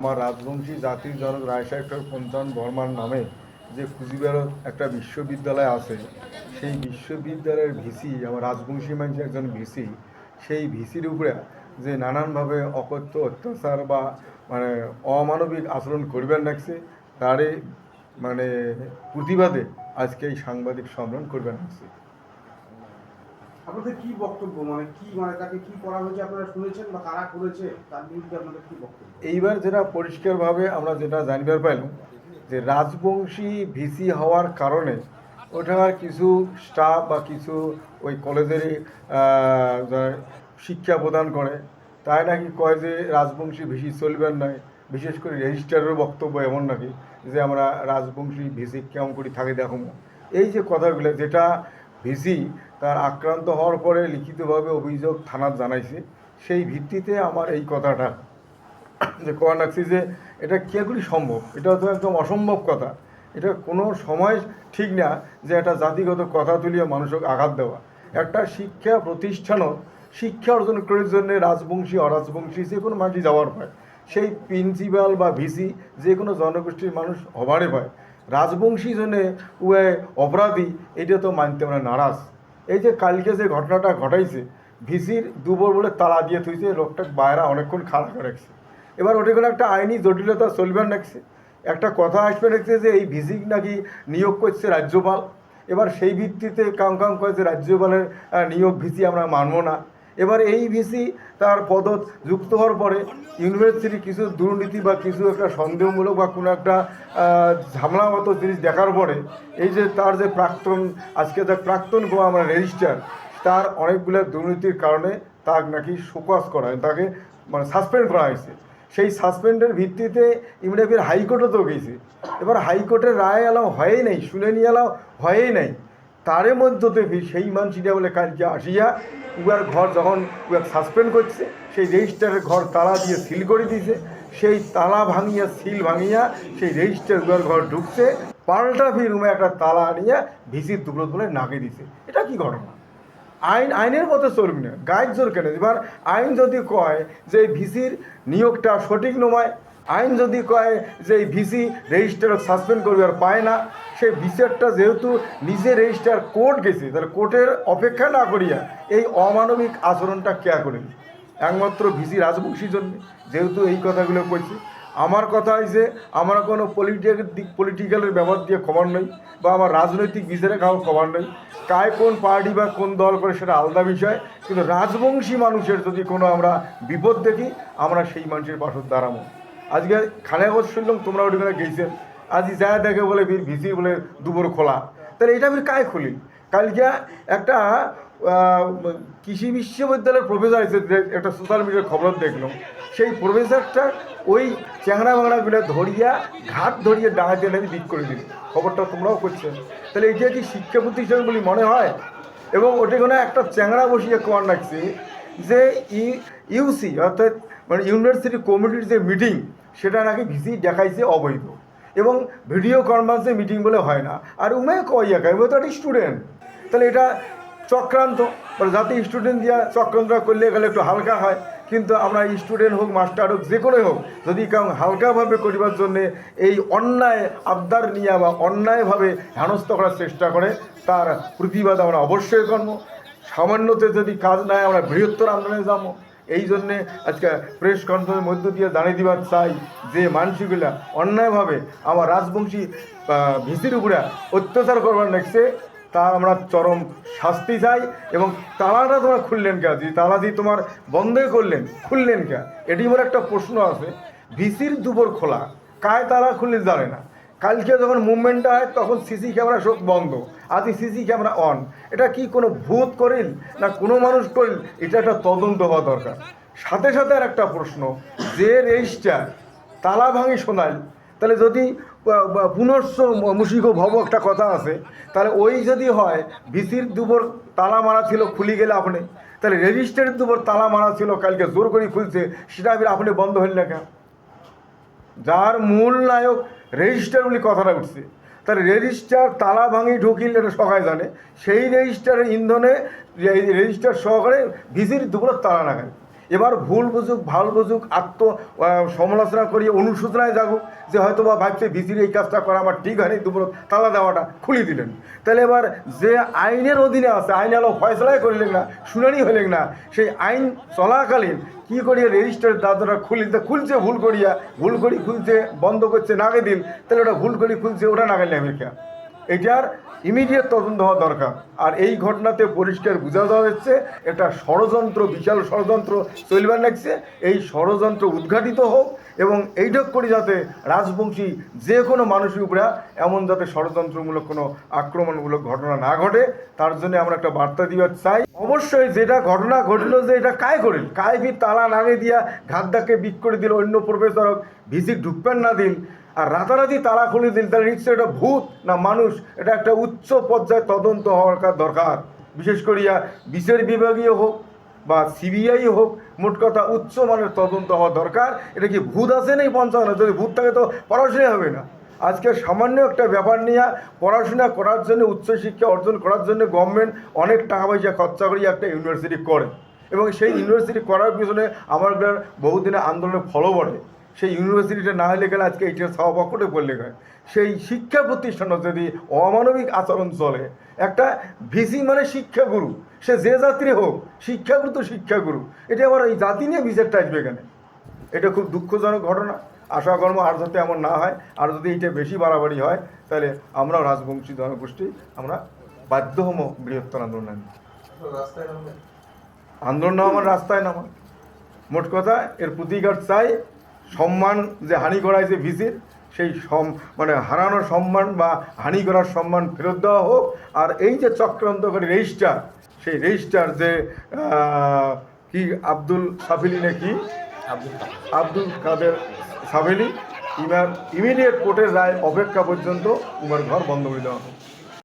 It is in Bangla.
আমার রাজবংশী জাতির জনক রায়সাহেব পঞ্চান বর্মার নামে যে কুচবিহার একটা বিশ্ববিদ্যালয় আছে, সেই বিশ্ববিদ্যালয়ের ভিসি, আমার রাজবংশী মানুষের একজন ভিসি, সেই ভিসির উপরে যে নানানভাবে অকথ্য, অত্যাচার বা মানে অমানবিক আচরণ করবেন লাগছে তারে মানে প্রতিবাদে আজকে এই সাংবাদিক সম্মেলন করবেন লাগছে আপনাদের কি বক্তব্য? মানে কি মানে তাকে কি করা হয়েছে আপনারা শুনেছেন বা কারা করেছে? তার বিরুদ্ধে আপনাদের কি বক্তব্য? এইবার যেটা পরিষ্কারভাবে আমরা যেটা জানবার পাইলাম, যে রাজবংশী ভিসি হওয়ার কারণে ওঠার কিছু স্টাফ বা কিছু ওই কলেজেরই শিক্ষা প্রদান করে, তাই নাকি কয় যে রাজবংশী ভিসি চলবেন নয় বিশেষ করে রেজিস্ট্রারের বক্তব্য এমন নাকি, যে আমরা রাজবংশী ভিসি কেমন করে থাকে দেখো। এই যে কথাগুলো, যেটা ভিসি তার আক্রান্ত হওয়ার পরে লিখিতভাবে অভিযোগ থানার জানাইছে। সেই ভিত্তিতে আমার এই কথাটা, যে কোয়া রাখছি যে এটা কে করি সম্ভব? এটা তো একদম অসম্ভব কথা। এটা কোনো সময় ঠিক না যে একটা জাতিগত কথা তুলিয়ে মানুষকে আঘাত দেওয়া। একটা শিক্ষা প্রতিষ্ঠানও শিক্ষা অর্জন করার জন্য রাজবংশী, অরাজবংশী যে কোনো মানুষই যাওয়ার পায় সেই প্রিন্সিপাল বা ভিসি যে কোনো জনগোষ্ঠীর মানুষ হবারে পায় রাজবংশী জন্যে উয়ে অপরাধী, এটা তো মানতে আমরা নারাজ। এই যে কালকে যে ঘটনাটা ঘটাইছে, ভিসির দুবর বলে তালা দিয়ে থুইছে, লোকটা বাইরা অনেকক্ষণ খাড়া করে রাখছে। এবার ওটা কোনো একটা আইনি জটিলতা চলবেন রাখছে একটা কথা আসবে রাখছে যে এই ভিসি নাকি নিয়োগ করছে রাজ্যপাল? এবার সেই ভিত্তিতে কাম কাম করেছে রাজ্যপালের নিয়োগ ভিসি আমরা মানবো না। এবার এই ভিসি তার পদ যুক্ত হওয়ার পরে ইউনিভার্সিটি কিছু দুর্নীতি বা কিছু একটা সন্দেহমূলক বা কোনো একটা ঝামেলাগত জিনিস দেখার পরে এই যে তার যে প্রাক্তন, আজকে তার প্রাক্তন গোয়া আমরা রেজিস্টার তার অনেকগুলো দুর্নীতির কারণে তার নাকি শোকজ করা তাকে মানে সাসপেন্ড করা হয়েছে। সেই সাসপেন্ডের ভিত্তিতে ইমিডিয়েট হাইকোর্টও তো গেছে। এবার হাইকোর্টের রায় এলাও হয়েই নেই শুনে নিয়ে এলাও হয়েই নেই। তারে মধ্যতে ভি- সেই মানসিটা বলে কালকে আসিয়া উয়ার ঘর যখন উয়ার সাসপেন্ড করছে, সেই রেজিস্টারের ঘর তালা দিয়ে সিল করে দিছে। সেই তালা ভাঙিয়া সিল ভাঙিয়া সেই রেজিস্টার উয়ার ঘর ঢুকছে। পাল্টা ফি রুমে একটা তালা আনিয়া ভিসির দুপুর বলে নাকে দিছে। এটা কি ঘটনা? আইন, আইনের মতো চলবি না। গাইড জোর কেন? এবার আইন যদি কয় যে ভিসির নিয়োগটা সঠিক নয় আইন যদি কয় যে এই ভিসি রেজিস্টার সাসপেন্ড করবে আর পায় না সেই বিচারটা যেহেতু নিজে রেজিস্টার কোর্ট গেছে, তাহলে কোর্টের অপেক্ষা না করিয়া এই অমানবিক আচরণটা কেয়া করেন একমাত্র ভিসি রাজবংশীর জন্য, যেহেতু এই কথাগুলো কইছে। আমার কথা হয়েছে আমার কোনো পলিটিক্যাল দিক পলিটিক্যালের ব্যবহার দিয়ে খবর নেই, বা আমার রাজনৈতিক বিচারে কারও খবর নেই। কায় কোন পার্টি বা কোন দল করে সেটা আলাদা বিষয়, কিন্তু রাজবংশী মানুষের যদি কোনো আমরা বিপদ দেখি, আমরা সেই মানুষের পাশে দাঁড়াবো। আজকে খানাগজ শুনলাম, তোমরা ওইখানে গেছেন আজ যা দেখে বলে বীর ভিসি বলে দুপুর খোলা। তাহলে এটা আমি কায় খুলি? কালকে একটা কৃষি বিশ্ববিদ্যালয়ের প্রফেসর আছে একটা সোশ্যাল মিডিয়ার খবর দেখলাম, সেই প্রফেসরটা ওই চ্যাংড়া বাংলাগুলো ধরিয়া, ঘাট ধরিয়ে ডাঙাতে এনে বিক করে দিল। খবরটা তোমরাও করছেন তাহলে এটা কি শিক্ষা প্রতিষ্ঠান বলে মনে হয়? এবং ওটা কোনো একটা চ্যাংড়া বসিয়ে কোয়ার রাখছে যে ইউসি, অর্থাৎ মানে ইউনিভার্সিটি কমিটির যে মিটিং সেটা নাকি ভিসি দেখাইছে অবৈধ। এবং ভিডিও কনফারেন্সে মিটিং বলে হয় না। আর উমে কয় একা? তো একটা স্টুডেন্ট তাহলে এটা চক্রান্ত। মানে যাতে স্টুডেন্ট দিয়া চক্রান্ত করলে গেলে একটু হালকা হয়। কিন্তু আমরা স্টুডেন্ট হোক মাস্টার হোক, যে কোনোই হোক, যদি কেউ হালকাভাবে করিবার জন্যে এই অন্যায় আবদার নিয়ে বা অন্যায়ভাবে হেনস্থ করার চেষ্টা করে, তার প্রতিবাদ আমরা অবশ্যই করব। সামান্যতে যদি কাজ নাই, আমরা বৃহত্তর আন্দোলনে যাব। এই জন্যে আজকে প্রেস কনফারেন্সের মধ্য দিয়ে জানিয়ে দিবার চাই যে মানুষগুলা অন্যায়ভাবে আমার রাজবংশী ভিসির উপরে অত্যাচার করবার নেক্সে তার আমরা চরম শাস্তি চাই এবং তালাটা তোমার খুললেন কে যে তালা দিয়ে তোমার বন্ধই করলেন, খুললেন কে এটি আমার একটা প্রশ্ন আছে, ভিসির দুপুর খোলা কায় তালা খুললে জানে না? কালকে যখন মুভমেন্টটা হয়, তখন সিসি ক্যামেরা সব বন্ধ। আজ সিসি ক্যামেরা অন এটা কি কোনো ভূত করিল, না কোনো মানুষ করিল? এটা একটা তদন্ত হওয়া দরকার। সাথে সাথে আর একটা প্রশ্ন, যে রেজিস্টার তালা ভাঙি শোনাল তাহলে যদি পুনর্স মুশিক ভব একটা কথা আছে, তাহলে ওই যদি হয়, ভিসির দুপুর তালা মারা ছিল খুলি গেলে আপনি, তাহলে রেজিস্টারের দুপুর তালা মারা ছিল কালকে জোর করে খুলছে, সেটা আপনি বন্ধ হইল না কেন? যার মূল নায়ক রেজিস্টার বলে কথাটা উঠছে। তাহলে রেজিস্টার তালা ভাঙি ঢুকিল এটা সবাই জানে। সেই রেজিস্টারের ইন্ধনে রেজিস্টার সহকারে ভিজির দুপুরের তালা লাগায়। এবার ভুল বুঝুক, ভালো বুঝুক, আত্ম সমালোচনা করিয়ে অনুশোচনায় যাগুক যে হয়তো বা ভাবছে ভিসির এই কাজটা করা আমার ঠিক হয়নি, দুপুর তালা দেওয়াটা খুলে দিলেন। তাহলে এবার যে আইনের অধীনে আছে, আইন আলো ফয়সলাই করলেন না, শুনানি হলেন না, সেই আইন চলাকালীন কি করিয়া রেজিস্টারের দাদারা খুলিতে, খুলছে, ভুল করিয়া, ভুল করি খুলছে, বন্ধ করছে নাগে দিন, তাহলে ওটা ভুল করি খুলছে ওটা নাগালে আমেরিকা। এটার ইমিডিয়েট তদন্ত হওয়া দরকার। আর এই ঘটনাতে পরিষ্কার বোঝা দেওয়া হচ্ছে, এটা ষড়যন্ত্র, বিশাল ষড়যন্ত্র চলবার লাগছে। এই ষড়যন্ত্র উদ্ঘাটিত হোক এবং এইটক করে যাতে রাজবংশী যে কোনো মানুষের উপরে এমন যাতে ষড়যন্ত্রমূলক কোনো আক্রমণমূলক ঘটনা না ঘটে, তার জন্য আমরা একটা বার্তা দিবার চাই। অবশ্যই যেটা ঘটনা ঘটলো যে এটা কায় করিল? কায় ভি তালা নাগে দিয়া ঘাতদাকে বিক করে দিল অন্য প্রফেসরক ভিসি ঢুকবেন না দিল। আর রাতারাতি তালা খুলে দিল তাহলে নিশ্চয়ই এটা ভূত না মানুষ এটা একটা উচ্চ পর্যায়ে তদন্ত হওয়ার দরকার। বিশেষ করিয়া বিচার বিভাগীয় হোক বা সিবিআই হোক মোট কথা উচ্চ মানের তদন্ত হওয়া দরকার। এটা কি ভূত আছে না এই পঞ্চান্ন যদি ভূত থাকে তো পড়াশোনা হবে না। আজকে সামান্য একটা ব্যাপার নিয়ে পড়াশোনা করার জন্য উচ্চশিক্ষা অর্জন করার জন্য গভর্নমেন্ট অনেক টাকা পয়সা খরচা করিয়ে একটা ইউনিভার্সিটি করে। এবং সেই ইউনিভার্সিটি করার পিছনে আমার বহুদিনের আন্দোলনের ফলও বটে। সেই ইউনিভার্সিটিটা না হলে গেলে আজকে এইটার সভাপক্ষে পড়লে হয় সেই শিক্ষা প্রতিষ্ঠানও যদি অমানবিক আচরণ চলে একটা ভিসি মানে শিক্ষাগুরু সে যে জাতির হোক শিক্ষাগুরু তো শিক্ষাগুরু। এটা আবার এই জাতি নিয়ে বিচারটা আসবে এখানে এটা খুব দুঃখজনক ঘটনা। আশা কর্ম আর যাতে এমন না হয় আর যদি এটা বেশি বাড়াবাড়ি হয় তাহলে আমরাও রাজবংশী জনগোষ্ঠী আমরা বাধ্য হম বৃহত্তর আন্দোলন আন্দোলন আমার রাস্তায় নামা। মোট কথা এর প্রতিকার চাই সম্মান যে হানি করাইছে ভিসির সেই সম মানে হারানোর সম্মান বা হানি করার সম্মান ফেরত দেওয়া হোক। আর এই যে চক্রান্তকারী রেজিস্টার সেই রেজিস্টার যে কি আব্দুল সাফিলি নাকি আব্দুল কাদের সাফিলি ইমার ইমিডিয়েট কোর্টের রায় অপেক্ষা পর্যন্ত উমার ঘর বন্ধ করে দেওয়া হোক।